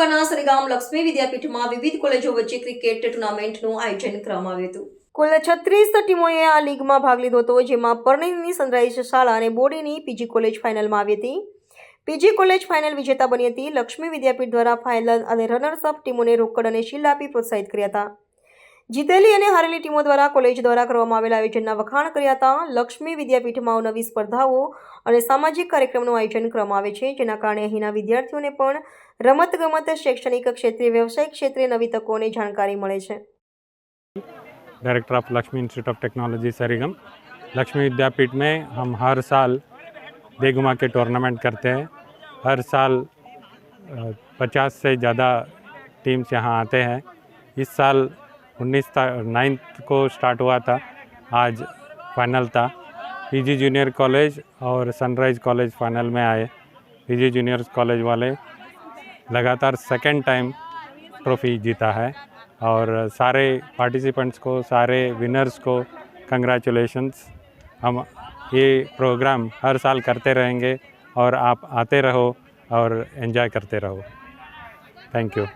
ગામ લક્ષ્મી વિદ્યાપીઠમાં વિવિધ કોલેજો વચ્ચે ક્રિકેટ ટુર્નામેન્ટનું આયોજન કરવામાં આવ્યું હતું. કુલ છત્રીસ ટીમોએ આ લીગમાં ભાગ લીધો હતો, જેમાં પરણીની સનરાઈઝ શાળા અને બોડીની પીજી કોલેજ ફાઇનલમાં આવી હતી. પીજી કોલેજ ફાઇનલ વિજેતા બની હતી. લક્ષ્મી વિદ્યાપીઠ દ્વારા ફાઇનલ અને રનર્સ અપ ટીમોને રોકડ અને શીલ્ડ આપી પ્રોત્સાહિત કર્યા હતા. જીતેલી અને હારેલી ટીમો દ્વારા કોલેજ દ્વારા કરવામાં આવેલા આયોજનના વખાણ કર્યા હતા લક્ષ્મી વિદ્યાપીઠમાં નવી સ્પર્ધાઓ અને સામાજિક કાર્યક્રમનું આયોજન કરવામાં આવે છે જેના કારણે અહીંના વિદ્યાર્થીઓને પણ રમતગમત શૈક્ષણિક ક્ષેત્રે વ્યવસાયિક ક્ષેત્રે નવી તકો અને જાણકારી મળે છે director of Lakshmi institute of technology Sarigam Lakshmi Vidyapeeth में हम हर साल बेगुमा के टूर्नामेंट करते हैं हर साल पचास से ज़्यादा टीम्स यहाँ आते हैं इस साल उन्नीस नाइन्थ को स्टार्ट हुआ था। आज फाइनल था। पीजी जूनियर कॉलेज और सनराइज कॉलेज फाइनल में आए। पीजी जूनियर कॉलेज वाले लगातार सेकंड टाइम ट्रॉफी जीता है और सारे पार्टिसिपेंट्स को, सारे विनर्स को कंग्रेचुलेशंस हम ये प्रोग्राम हर साल करते रहेंगे और आप आते रहो और एंजॉय करते रहो। Thank you